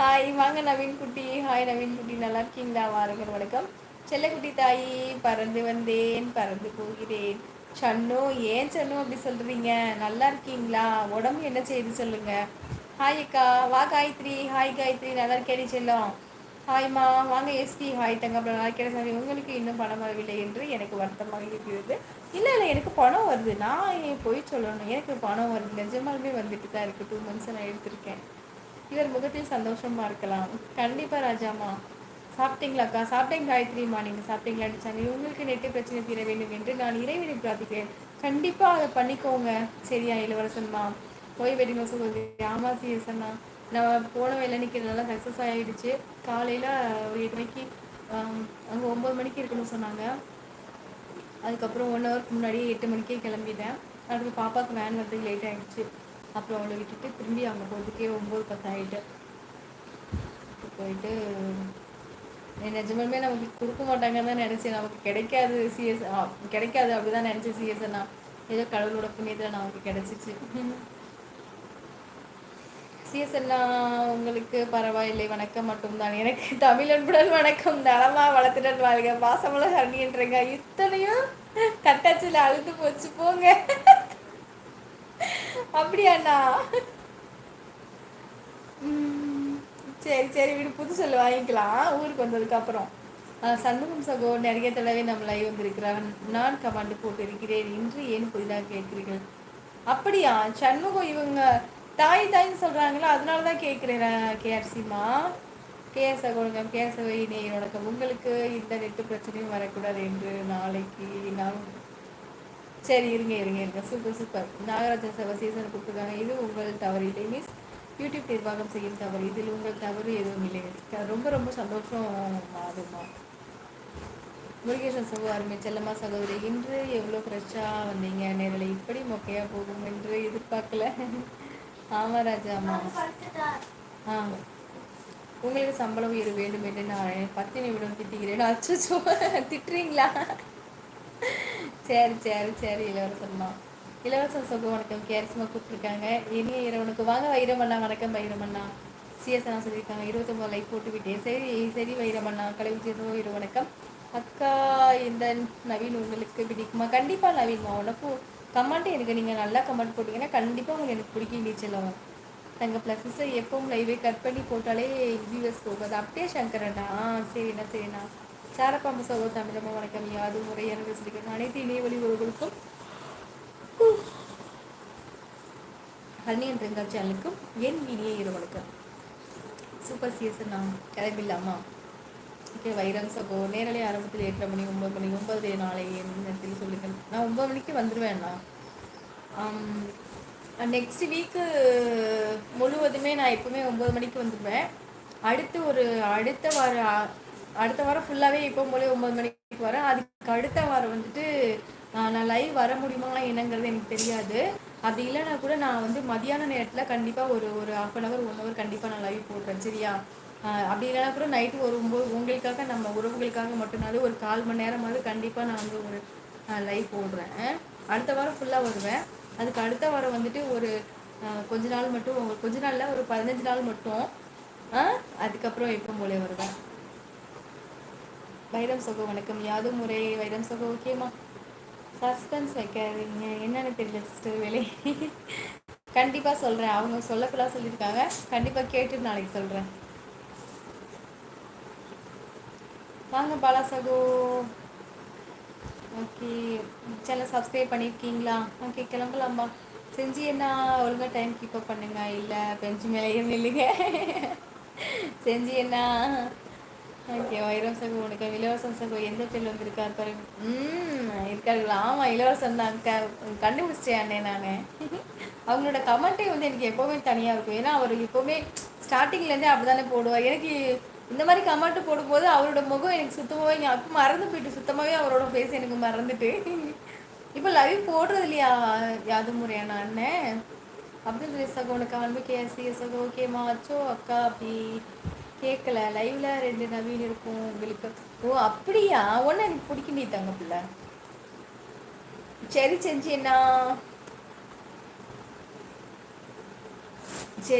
Hi வாங்க நவீன் குட்டி. Hi Naveen குட்டி. நல்லா இருக்கீங்களா? வாருங்கள் வணக்கம். செல்லக்குட்டி தாயி பறந்து வந்தேன் பறந்து போகிறேன். சன்னு ஏன் சன்னு அப்படி சொல்கிறீங்க நல்லா இருக்கீங்களா? உடம்பு என்ன செய்யுது சொல்லுங்கள் ஹாய் அக்கா. வா காயத்ரி. ஹாய் காயத்ரி. நல்லா இருக்கேடி செல்லம். ஹாய்மா வாங்க எஸ்பி. ஹாய் தங்க நல்லா இருக்கேன் சாமி. உங்களுக்கு இன்னும் பணம் வரவில்லை என்று எனக்கு வருத்தமாக இருக்கிறது. இல்லை இல்லை எனக்கு பணம் வருது. நான் போய் சொல்லணும்? எனக்கு பணம் வருது. நிஜமாலுமே வந்துட்டு தான் இருக்குது டூ மந்த்ஸ் நான் எடுத்திருக்கேன். இவர் முகத்தில் சந்தோஷமா இருக்கலாம். கண்டிப்பா ராஜாமா சாப்பிட்டீங்களாக்கா? சாப்பிட்டேன் காயத்ரிமா. நீங்கள் சாப்பிட்டீங்களான்னு சாமி உங்களுக்கு நெட்டு பிரச்சனை தீர வேண்டும் என்று நான் இறைவனை பிரார்த்திக்கிறேன். கண்டிப்பாக அதை பண்ணிக்கோங்க. சரியா இளவரசன்மா? போய் வெட்டிங்க சொல்லுது ஆமா சீரியஸண்ணா நான் போன வேலை நல்லா சக்ஸஸ் ஆகிடுச்சு காலையில் ஒரு எட்டு மணிக்கு அங்கே ஒம்பது மணிக்கு இருக்கணும்னு சொன்னாங்க. அதுக்கப்புறம் ஒன் ஹவருக்கு முன்னாடியே எட்டு மணிக்கே கிளம்பிட்டேன். அடுத்து பாப்பாவுக்கு வேன் வரதுக்கு லேட் ஆகிடுச்சு அப்புறம் அவளை விட்டுட்டு திரும்பி அங்கே போகிறதுக்கே ஒம்பது பத்தாயிட்டு. போயிட்டு நிஜமாலுமே நமக்கு கொடுக்க மாட்டாங்கன்னு தான் நினச்சேன். நமக்கு கிடைக்காது சிஎஸ் கிடைக்காது அப்படி தான் நினச்சேன் சிஎஸ்னா ஏதோ கடவுளோட புண்ணியத்தில் நமக்கு கிடைச்சிச்சு. சிஎஸ்என்னா உங்களுக்கு பரவாயில்லை. வணக்கம் மட்டும்தான். எனக்கு தமிழ் அன்புடன் வணக்கம். தளமா வளர்த்துடன் வாழ்க. பாசமல ஹரணின்றங்க. இத்தனையும் கட்டாச்சியில் அழுத்து போச்சு. போங்க. அப்படியாண்ணா? சரி சரி வீடு புது சொல்லு வாங்கிக்கலாம். ஊருக்கு வந்ததுக்கப்புறம். சண்முகம் சகோ நிறைய தடவை நம்ம லைவ் நான் கமாண்டு போட்டு இருக்கிறேன் இன்று ஏன் புதிதாக கேட்கிறீர்கள்? அப்படியா? சண்முகம் இவங்க தாய் தாய்ன்னு சொல்கிறாங்களா அதனால தான் கேட்குறேன் கேஆர்சிமா கேஎஸ் சகோதரம் கேஎஸ் வணக்கம் உங்களுக்கு இந்த நெட்டு பிரச்சனையும் வரக்கூடாது என்று நாளைக்கு நான் சரி இருங்க இருங்க இருங்க. Super super Nagarajan Sabha season கொடுத்துருக்காங்க இது உங்கள் தவறு. இல்லை மீன்ஸ் யூடியூப் நிர்வாகம் செய்யும் தவறு. இதில் உங்கள் தவறு எதுவும் இல்லை. ரொம்ப ரொம்ப சந்தோஷம் அதுமா முருகேசன் சகோ அருமை செல்லம்மா சகோதரி. இன்று எவ்வளோ ஃப்ரெஷ்ஷாக வந்தீங்க? நேரில் இப்படி மொக்கையாக போகும் என்று எதிர்பார்க்கல. ஆமாம் ராஜா ஆமாம் ஆ. உங்களுக்கு சம்பளம் உயர் வேண்டும் என்று நான் பத்து நிமிடம் திட்டுகிறேன். அச்சோ திட்டுறீங்களா? சரி சரி சரி இளவரசன்மா இளவரசன் சொகு வணக்கம் கேரசமாக கூப்பிட்டுருக்காங்க. இனிய இரவனுக்கு வாங்க வைரமண்ணா வணக்கம் வைரமண்ணா. சிஎஸ்எண்ணா சொல்லியிருக்காங்க. இருபத்தொம்பது லைக் போட்டு விட்டேன் சரி சரி வைரமண்ணா. கலை விஜயசோ இரு வணக்கம் அக்கா இந்த நவீன் உங்களுக்கு பிடிக்குமா? கண்டிப்பாக நவீன்மா உனக்கும் கமெண்ட் எனக்கு நீங்கள் நல்லா கமெண்ட் போட்டிங்கன்னா கண்டிப்பாக உங்களுக்கு எனக்கு பிடிக்கும் நீச்சல் தங்க ப்ளஸஸை எப்பவும் லைவே கட் பண்ணி போட்டாலே வியூவர்ஸ் போகாது. அப்படியே சங்கரண்ணா. ஆ சரிண்ணா சரிண்ணா சாரப்பாம்பு சகோ தமிழம்மா வணக்கம். யாது முறை என்று சொல்லிக்கிறேன் அனைத்து இணையவழி உறவுகளுக்கும் ஹர்னியன் ரெங்கா சேனலுக்கும் என் இனிய இரு சூப்பர் சீசன் நான் கிளம்பிடலாமா ஓகே வைரம் சகோ நேரலை ஆரம்பத்தில் எட்டரை மணி ஒன்பது மணி ஒன்பது நாளை நேரத்தில் சொல்லுங்கள். நான் ஒன்பது மணிக்கு வந்துடுவேண்ணா நெக்ஸ்ட் வீக்கு முழுவதுமே நான் எப்பவுமே ஒம்பது மணிக்கு வந்துடுவேன் அடுத்து ஒரு அடுத்த வார அடுத்த வாரம் ஃபுல்லாகவே இப்போ போல ஒம்பது மணிக்கு வரேன் அதுக்கு அடுத்த வாரம் வந்துட்டு நான் லைவ் வர முடியுமா என்னங்கிறது எனக்கு தெரியாது. அப்படி இல்லைனா கூட நான் வந்து மதியான நேரத்தில் கண்டிப்பாக ஒரு ஒரு half an hour one hour கண்டிப்பாக நான் லைவ் போடுறேன் சரியா? அப்படி இல்லைனா கூட நைட்டு ஒரு உங்களுக்காக நம்ம உறவுகளுக்காக மட்டும்னாலும் ஒரு கால் மணி நேரமாவது கண்டிப்பாக நான் வந்து ஒரு லைவ் போடுறேன். அடுத்த வாரம் ஃபுல்லாக வருவேன். அதுக்கு அடுத்த வாரம் வந்துட்டு ஒரு கொஞ்ச நாள் மட்டும் கொஞ்ச நாளில் ஒரு பதினஞ்சு நாள் மட்டும் அதுக்கப்புறம் எப்போ போலே வருவேன்? வைரம் சகோ வணக்கம். யாதும் முறை வைரம் சகோ ஓகேம்மா சஸ்பென்ஸ் வைக்காதீங்க. என்னன்னு தெரியல சிஸ்டர் வேலை. கண்டிப்பாக சொல்கிறேன் அவங்க சொல்லக்கூடாது சொல்லியிருக்காங்க கண்டிப்பாக கேட்டு நாளைக்கு சொல்கிறேன் வாங்க பாலா சகோ. ஓகே. சேனல் சப்ஸ்கிரைப் பண்ணியிருக்கீங்களா ஓகே கிளம்பலாம்பா செஞ்சு என்ன ஒழுங்காக டைம் கீப்பப் பண்ணுங்க. இல்லை பெஞ்சு மேலே இல்லைங்க செஞ்சு என்ன ஓகே வைரம் சகோ உனக்கு இலவசம் சகோ எந்த பேர் வந்திருக்காரு பாருங்க. ம் இருக்காருங்களா? ஆமாம் இலவசம் தான் க கண்டுபிடிச்சிட்டேன் அண்ணே நான். அவங்களோட கமெண்ட்டே வந்து எனக்கு எப்போவுமே தனியாக இருக்கும். ஏன்னா அவர் எப்போவுமே ஸ்டார்டிங்லேருந்தே அப்படி தானே போடுவார். எனக்கு இந்த மாதிரி கமெண்ட் போடும்போது அவரோட முகம் எனக்கு சுத்தமாகவே அப்போ மறந்து போயிட்டு சுத்தமாகவே அவரோட ஃபேஸ் எனக்கு மறந்துட்டு. இப்போ லைவ் போடுறது இல்லையா யாது முறையான அண்ணன் அப்படின்னு சகோ உனக்கு அன்பு கேசி சகோ ஓகேம்மா அச்சோ அக்கா அப்படி கேட்கல லைவ்ல ரெண்டு நவீன் இருக்கும் உங்களுக்கு. ஓ அப்படியா? ஒன்று எனக்கு பிடிக்க நீ தங்க பிள்ளை. சரி செஞ்சு என்ன சரி.